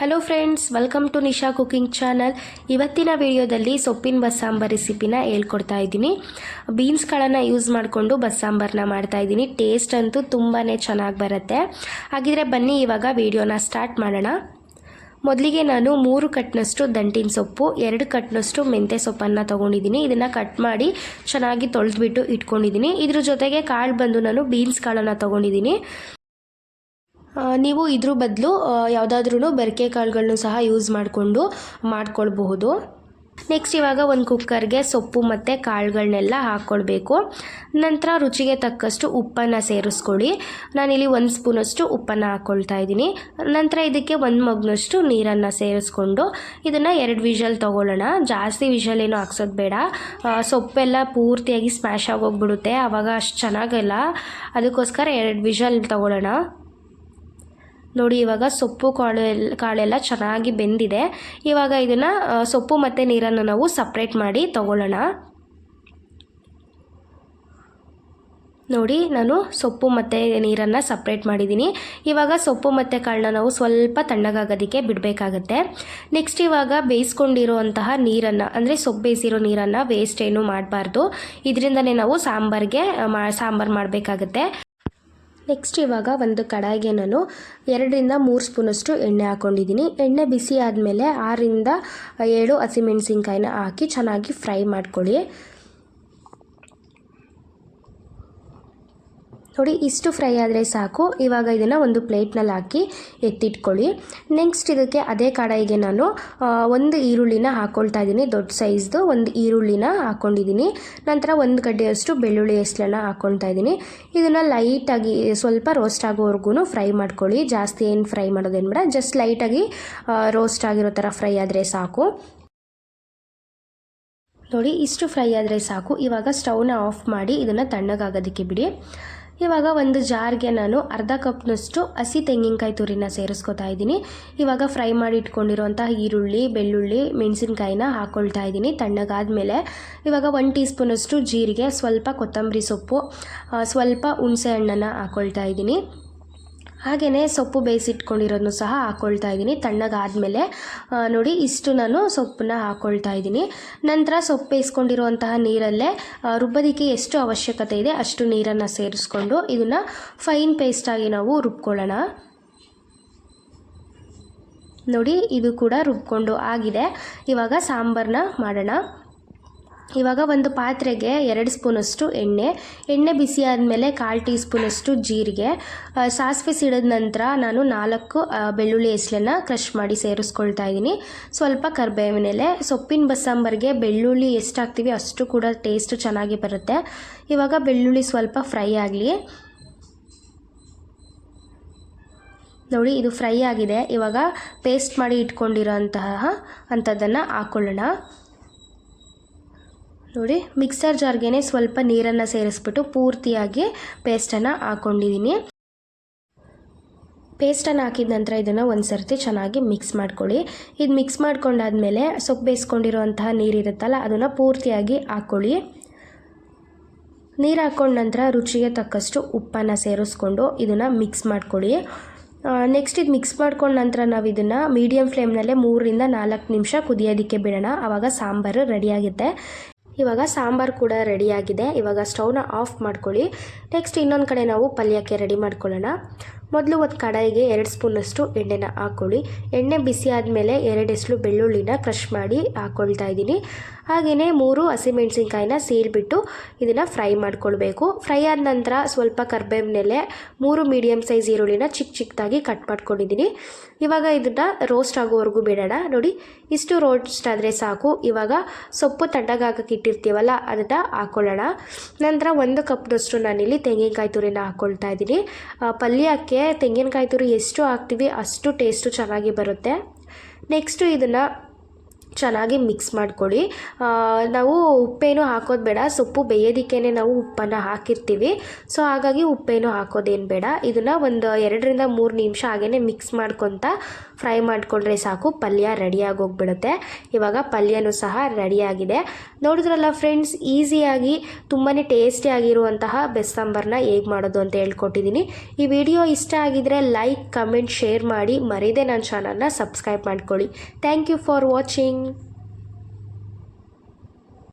Hello friends welcome to Nisha cooking channel ಇವತ್ತಿನ ವಿಡಿಯೋದಲ್ಲಿ ಸೊಪ್ಪಿನ ಬಸ್ಸಾಂಬಾರ್ ರೆಸಿಪಿನ ಹೇಳ್ಕೊಡ್ತಾ ಇದ್ದೀನಿ. ಬೀನ್ಸ್ಗಳನ್ನು ಯೂಸ್ ಮಾಡಿಕೊಂಡು ಬಸ್ಸಾಂಬಾರನ್ನ ಮಾಡ್ತಾ ಇದ್ದೀನಿ. ಟೇಸ್ಟ್ ಅಂತೂ ತುಂಬಾ ಚೆನ್ನಾಗಿ ಬರುತ್ತೆ. ಹಾಗಿದ್ರೆ ಬನ್ನಿ ಇವಾಗ ವಿಡಿಯೋನ ಸ್ಟಾರ್ಟ್ ಮಾಡೋಣ. ಮೊದಲಿಗೆ ನಾನು ಮೂರು ಕಟ್ನಷ್ಟು ದಂಟಿನ ಸೊಪ್ಪು, ಎರಡು ಕಟ್ನಷ್ಟು ಮೆಂತ್ಯ ಸೊಪ್ಪನ್ನು ತೊಗೊಂಡಿದ್ದೀನಿ. ಇದನ್ನು ಕಟ್ ಮಾಡಿ ಚೆನ್ನಾಗಿ ತೊಳೆದ್ಬಿಟ್ಟು ಇಟ್ಕೊಂಡಿದ್ದೀನಿ. ಇದ್ರ ಜೊತೆಗೆ ಕಾಳು ಬಂದು ನಾನು ಬೀನ್ಸ್ ಕಾಳನ್ನು ತೊಗೊಂಡಿದ್ದೀನಿ. ನೀವು ಇದ್ರ ಬದಲು ಯಾವುದಾದ್ರೂ ಬೆರಕೆ ಕಾಳುಗಳನ್ನು ಸಹ ಯೂಸ್ ಮಾಡಿಕೊಂಡು ಮಾಡ್ಕೊಳ್ಬಹುದು. ನೆಕ್ಸ್ಟ್ ಇವಾಗ ಒಂದು ಕುಕ್ಕರ್ಗೆ ಸೊಪ್ಪು ಮತ್ತು ಕಾಳುಗಳನ್ನೆಲ್ಲ ಹಾಕ್ಕೊಳ್ಬೇಕು ನಂತರ ರುಚಿಗೆ ತಕ್ಕಷ್ಟು ಉಪ್ಪನ್ನು ಸೇರಿಸ್ಕೊಳ್ಳಿ. ನಾನಿಲ್ಲಿ ಒಂದು ಸ್ಪೂನಷ್ಟು ಉಪ್ಪನ್ನು ಹಾಕ್ಕೊಳ್ತಾ ಇದ್ದೀನಿ. ನಂತರ ಇದಕ್ಕೆ ಒಂದು ಮಗ್ನಷ್ಟು ನೀರನ್ನು ಸೇರಿಸ್ಕೊಂಡು ಇದನ್ನು ಎರಡು ವಿಷಲ್ ತೊಗೊಳ್ಳೋಣ. ಜಾಸ್ತಿ ವಿಷಲ್ ಏನು ಹಾಕ್ಸೋದು ಬೇಡ. ಸೊಪ್ಪೆಲ್ಲ ಪೂರ್ತಿಯಾಗಿ ಸ್ಮ್ಯಾಶ್ ಆಗೋಗ್ಬಿಡುತ್ತೆ. ಆವಾಗ ಅಷ್ಟು ಚೆನ್ನಾಗಲ್ಲ. ಅದಕ್ಕೋಸ್ಕರ ಎರಡು ವಿಷಲ್ ತೊಗೊಳ್ಳೋಣ. ನೋಡಿ, ಇವಾಗ ಸೊಪ್ಪು ಕಾಳು ಕಾಳೆಲ್ಲ ಚೆನ್ನಾಗಿ ಬೆಂದಿದೆ. ಇವಾಗ ಇದನ್ನು ಸೊಪ್ಪು ಮತ್ತು ನೀರನ್ನು ನಾವು ಸಪ್ರೇಟ್ ಮಾಡಿ ತಗೊಳ್ಳೋಣ. ನೋಡಿ, ನಾನು ಸೊಪ್ಪು ಮತ್ತು ನೀರನ್ನು ಸಪ್ರೇಟ್ ಮಾಡಿದ್ದೀನಿ. ಇವಾಗ ಸೊಪ್ಪು ಮತ್ತು ಕಾಳನ್ನ ನಾವು ಸ್ವಲ್ಪ ತಣ್ಣಗಾಗೋದಕ್ಕೆ ಬಿಡಬೇಕಾಗತ್ತೆ. ನೆಕ್ಸ್ಟ್ ಇವಾಗ ಬೇಯಿಸ್ಕೊಂಡಿರುವಂತಹ ನೀರನ್ನು, ಅಂದರೆ ಸೊಪ್ಪು ಬೇಯಿಸಿರೋ ನೀರನ್ನು ವೇಸ್ಟ್ ಏನು ಮಾಡಬಾರ್ದು. ಇದರಿಂದನೇ ನಾವು ಸಾಂಬಾರಿಗೆ ಮಾ, ಸಾಂಬಾರು ಮಾಡಬೇಕಾಗತ್ತೆ. ನೆಕ್ಸ್ಟ್ ಇವಾಗ ಒಂದು ಕಡಾಯಿಗೆ ನಾನು ಎರಡರಿಂದ ಮೂರು ಸ್ಪೂನಷ್ಟು ಎಣ್ಣೆ ಹಾಕ್ಕೊಂಡಿದ್ದೀನಿ ಎಣ್ಣೆ ಬಿಸಿ ಆದಮೇಲೆ ಆರಿಂದ ಏಳು ಹಸಿಮೆಣಸಿನ್ಕಾಯಿನ ಹಾಕಿ ಚೆನ್ನಾಗಿ ಫ್ರೈ ಮಾಡ್ಕೊಳ್ಳಿ. ನೋಡಿ, ಇಷ್ಟು ಫ್ರೈ ಆದರೆ ಸಾಕು. ಇವಾಗ ಇದನ್ನು ಒಂದು ಪ್ಲೇಟ್ನಲ್ಲಿ ಹಾಕಿ ಎತ್ತಿಟ್ಕೊಳ್ಳಿ. ನೆಕ್ಸ್ಟ್ ಇದಕ್ಕೆ ಅದೇ ಕಡಾಯಿಗೆ ನಾನು ಒಂದು ಈರುಳ್ಳಿನ ಹಾಕ್ಕೊಳ್ತಾ ಇದ್ದೀನಿ ದೊಡ್ಡ ಸೈಜ್ದು ಒಂದು ಈರುಳ್ಳಿನ ಹಾಕ್ಕೊಂಡಿದ್ದೀನಿ ನಂತರ ಒಂದು ಗಡ್ಡೆಯಷ್ಟು ಬೆಳ್ಳುಳ್ಳಿ ಹೆಸ್ಲನ್ನು ಹಾಕ್ಕೊಳ್ತಾ ಇದ್ದೀನಿ ಇದನ್ನು ಲೈಟಾಗಿ, ಸ್ವಲ್ಪ ರೋಸ್ಟ್ ಆಗೋವರೆಗೂ ಫ್ರೈ ಮಾಡ್ಕೊಳ್ಳಿ. ಜಾಸ್ತಿ ಏನು ಫ್ರೈ ಮಾಡೋದೇನು ಬೇಡ. ಜಸ್ಟ್ ಲೈಟಾಗಿ ರೋಸ್ಟ್ ಆಗಿರೋ ಥರ ಫ್ರೈ ಆದರೆ ಸಾಕು. ನೋಡಿ, ಇಷ್ಟು ಫ್ರೈ ಆದರೆ ಸಾಕು. ಇವಾಗ ಸ್ಟವ್ನ ಆಫ್ ಮಾಡಿ ಇದನ್ನು ತಣ್ಣಗಾಗೋದಕ್ಕೆ ಬಿಡಿ. ಇವಾಗ ಒಂದು ಜಾರ್ಗೆ ನಾನು ಅರ್ಧ ಕಪ್ನಷ್ಟು ಹಸಿ ತೆಂಗಿನಕಾಯಿ ತುರಿನ ಸೇರಿಸ್ಕೊತಾ ಇದ್ದೀನಿ. ಇವಾಗ ಫ್ರೈ ಮಾಡಿ ಇಟ್ಕೊಂಡಿರುವಂಥ ಈರುಳ್ಳಿ, ಬೆಳ್ಳುಳ್ಳಿ, ಮೆಣಸಿನ್ಕಾಯಿನ ಹಾಕ್ಕೊಳ್ತಾ ಇದ್ದೀನಿ ತಣ್ಣಗಾದ್ಮೇಲೆ. ಇವಾಗ ಒನ್ ಟೀ ಸ್ಪೂನಷ್ಟು ಜೀರಿಗೆ, ಸ್ವಲ್ಪ ಕೊತ್ತಂಬರಿ ಸೊಪ್ಪು ಸ್ವಲ್ಪ ಹುಣಸೆ ಹಣ್ಣನ್ನು ಹಾಕ್ಕೊಳ್ತಾ ಇದ್ದೀನಿ. ಹಾಗೆಯೇ ಸೊಪ್ಪು ಬೇಯಿಸಿಟ್ಕೊಂಡಿರೋದನ್ನು ಸಹ ಹಾಕ್ಕೊಳ್ತಾ ಇದ್ದೀನಿ. ತಣ್ಣಗಾದಮೇಲೆ ನೋಡಿ ಇಷ್ಟು ನಾನು ಸೊಪ್ಪನ್ನ ಹಾಕ್ಕೊಳ್ತಾ ಇದ್ದೀನಿ. ನಂತರ ಸೊಪ್ಪು ಬೇಯಿಸ್ಕೊಂಡಿರುವಂತಹ ನೀರಲ್ಲೇ ರುಬ್ಬದಕ್ಕೆ ಎಷ್ಟು ಅವಶ್ಯಕತೆ ಇದೆ ಅಷ್ಟು ನೀರನ್ನು ಸೇರಿಸ್ಕೊಂಡು ಇದನ್ನು ಫೈನ್ ಪೇಸ್ಟಾಗಿ ನಾವು ರುಬ್ಕೊಳ್ಳೋಣ. ನೋಡಿ ಇದು ಕೂಡ ರುಬ್ಕೊಂಡು ಆಗಿದೆ. ಇವಾಗ ಸಾಂಬಾರನ್ನ ಮಾಡೋಣ. ಇವಾಗ ಒಂದು ಪಾತ್ರೆಗೆ ಎರಡು ಸ್ಪೂನಷ್ಟು ಎಣ್ಣೆ ಎಣ್ಣೆ ಬಿಸಿ ಆದಮೇಲೆ ಕಾಲು ಟೀ ಸ್ಪೂನಷ್ಟು ಜೀರಿಗೆ ಸಾಸಿವೆ ಸಿಡಿದ ನಂತರ ನಾನು ನಾಲ್ಕು ಬೆಳ್ಳುಳ್ಳಿ ಹೆಸಲನ್ನು ಕ್ರಷ್ ಮಾಡಿ ಸೇರಿಸ್ಕೊಳ್ತಾ ಇದ್ದೀನಿ. ಸ್ವಲ್ಪ ಕರ್ಬೇವಿನ ಎಲೆ, ಸೊಪ್ಪಿನ ಬಸ್ಸಾಂಬಾರಿಗೆ ಬೆಳ್ಳುಳ್ಳಿ ಎಷ್ಟು ಹಾಕ್ತೀವಿ ಅಷ್ಟು ಕೂಡ ಟೇಸ್ಟ್ ಚೆನ್ನಾಗಿ ಬರುತ್ತೆ. ಇವಾಗ ಬೆಳ್ಳುಳ್ಳಿ ಸ್ವಲ್ಪ ಫ್ರೈ ಆಗಲಿ. ನೋಡಿ, ಇದು ಫ್ರೈ ಆಗಿದೆ. ಇವಾಗ ಪೇಸ್ಟ್ ಮಾಡಿ ಇಟ್ಕೊಂಡಿರೋಂತಹ ಅಂಥದ್ದನ್ನು ಹಾಕ್ಕೊಳ್ಳೋಣ ನೋಡಿ ಮಿಕ್ಸರ್ ಜಾರ್ಗೆ ಸ್ವಲ್ಪ ನೀರನ್ನು ಸೇರಿಸ್ಬಿಟ್ಟು ಪೂರ್ತಿಯಾಗಿ ಪೇಸ್ಟನ್ನು ಹಾಕ್ಕೊಂಡಿದ್ದೀನಿ ಪೇಸ್ಟನ್ನು ಹಾಕಿದ ನಂತರ ಇದನ್ನು ಒಂದು ಸರ್ತಿ ಚೆನ್ನಾಗಿ ಮಿಕ್ಸ್ ಮಾಡ್ಕೊಳ್ಳಿ. ಇದು ಮಿಕ್ಸ್ ಮಾಡ್ಕೊಂಡಾದ್ಮೇಲೆ ಸೊಪ್ಪು ಬೇಯಿಸ್ಕೊಂಡಿರುವಂತಹ ನೀರಿರುತ್ತಲ್ಲ ಅದನ್ನು ಪೂರ್ತಿಯಾಗಿ ಹಾಕ್ಕೊಳ್ಳಿ ನೀರು ಹಾಕ್ಕೊಂಡ ನಂತರ ರುಚಿಗೆ ತಕ್ಕಷ್ಟು ಉಪ್ಪನ್ನು ಸೇರಿಸ್ಕೊಂಡು ಇದನ್ನು ಮಿಕ್ಸ್ ಮಾಡ್ಕೊಳ್ಳಿ. ನೆಕ್ಸ್ಟ್ ಇದು ಮಿಕ್ಸ್ ಮಾಡ್ಕೊಂಡ ನಂತರ ನಾವು ಇದನ್ನು ಮೀಡಿಯಮ್ ಫ್ಲೇಮ್ನಲ್ಲೇ ಮೂರರಿಂದ ನಾಲ್ಕು ನಿಮಿಷ ಕುದಿಯೋದಕ್ಕೆ ಬಿಡೋಣ. ಆವಾಗ ಸಾಂಬಾರು ರೆಡಿಯಾಗುತ್ತೆ ಇವಾಗ ಸಾಂಬಾರು ಕೂಡ ರೆಡಿಯಾಗಿದೆ. ಇವಾಗ ಸ್ಟೌನ ಆಫ್ ಮಾಡ್ಕೊಳ್ಳಿ. ನೆಕ್ಸ್ಟ್ ಇನ್ನೊಂದು ಕಡೆ ನಾವು ಪಲ್ಯಕ್ಕೆ ರೆಡಿ ಮಾಡ್ಕೊಳ್ಳೋಣ. ಮೊದಲು ಒಂದು ಕಡಾಯಿಗೆ ಎರಡು ಸ್ಪೂನಷ್ಟು ಎಣ್ಣೆನ ಹಾಕ್ಕೊಳ್ಳಿ ಎಣ್ಣೆ ಬಿಸಿ ಆದಮೇಲೆ ಎರಡೆಸ್ಲು ಬೆಳ್ಳುಳ್ಳಿನ ಕ್ರಷ್ ಮಾಡಿ ಹಾಕ್ಕೊಳ್ತಾ ಇದ್ದೀನಿ. ಹಾಗೆಯೇ ಮೂರು ಹಸಿಮೆಣಸಿನ್ಕಾಯಿನ ಸೀಳ್ಬಿಟ್ಟು ಇದನ್ನು ಫ್ರೈ ಮಾಡ್ಕೊಳ್ಬೇಕು. ಫ್ರೈ ಆದ ನಂತರ ಸ್ವಲ್ಪ ಕರ್ಬೇವಿನೆಲೆ ಮೂರು ಮೀಡಿಯಮ್ ಸೈಜ್ ಈರುಳ್ಳಿನ ಚಿಕ್ಕ ಚಿಕ್ಕದಾಗಿ ಕಟ್ ಮಾಡ್ಕೊಂಡಿದ್ದೀನಿ. ಇವಾಗ ಇದನ್ನು ರೋಸ್ಟ್ ಆಗೋವರೆಗೂ ಬಿಡೋಣ. ನೋಡಿ, ಇಷ್ಟು ರೋಸ್ಟ್ ಆದರೆ ಸಾಕು. ಇವಾಗ ಸೊಪ್ಪು ತಣ್ಣಗಾಗಕ್ಕೆ ಇಟ್ಟಿರ್ತೀವಲ್ಲ ಅದನ್ನು ಹಾಕ್ಕೊಳ್ಳೋಣ ನಂತರ ಒಂದು ಕಪ್ನಷ್ಟು ನಾನಿಲ್ಲಿ ತೆಂಗಿನಕಾಯಿ ತುರಿನ ಹಾಕ್ಕೊಳ್ತಾ ಇದ್ದೀನಿ. ಪಲ್ಯಕ್ಕೆ ತೆಂಗಿನಕಾಯಿ ತುರಿ ಎಷ್ಟು ಹಾಕ್ತೀವಿ ಅಷ್ಟು ಟೇಸ್ಟು ಚೆನ್ನಾಗಿ ಬರುತ್ತೆ. ನೆಕ್ಸ್ಟು ಇದನ್ನು ಚೆನ್ನಾಗಿ ಮಿಕ್ಸ್ ಮಾಡ್ಕೊಳ್ಳಿ. ನಾವು ಉಪ್ಪೇನು ಹಾಕೋದು ಬೇಡ. ಸೊಪ್ಪು ಬೇಯೋದಕ್ಕೇ ನಾವು ಉಪ್ಪನ್ನು ಹಾಕಿರ್ತೀವಿ. ಸೊ, ಹಾಗಾಗಿ ಉಪ್ಪೇನು ಹಾಕೋದೇನು ಬೇಡ. ಇದನ್ನು ಒಂದು ಎರಡರಿಂದ ಮೂರು ನಿಮಿಷ ಹಾಗೇ ಮಿಕ್ಸ್ ಮಾಡ್ಕೊತ ಫ್ರೈ ಮಾಡಿಕೊಂಡ್ರೆ ಸಾಕು. ಪಲ್ಯ ರೆಡಿಯಾಗಿ ಹೋಗ್ಬಿಡುತ್ತೆ ಇವಾಗ ಪಲ್ಯನೂ ಸಹ ರೆಡಿಯಾಗಿದೆ ನೋಡಿದ್ರಲ್ಲ ಫ್ರೆಂಡ್ಸ್ ಈಸಿಯಾಗಿ ತುಂಬಾ ಟೇಸ್ಟಿಯಾಗಿರುವಂತಹ ಬೆಸ್ ಸಾಂಬಾರನ್ನ ಹೇಗೆ ಮಾಡೋದು ಅಂತ ಹೇಳ್ಕೊಟ್ಟಿದ್ದೀನಿ ಈ ವಿಡಿಯೋ ಇಷ್ಟ ಆಗಿದ್ರೆ ಲೈಕ್ ಕಮೆಂಟ್ ಶೇರ್ ಮಾಡಿ. ಮರೀದೆ ನನ್ನ ಚಾನಲ್ನ ಸಬ್ಸ್ಕ್ರೈಬ್ ಮಾಡ್ಕೊಳ್ಳಿ. Thank you for watching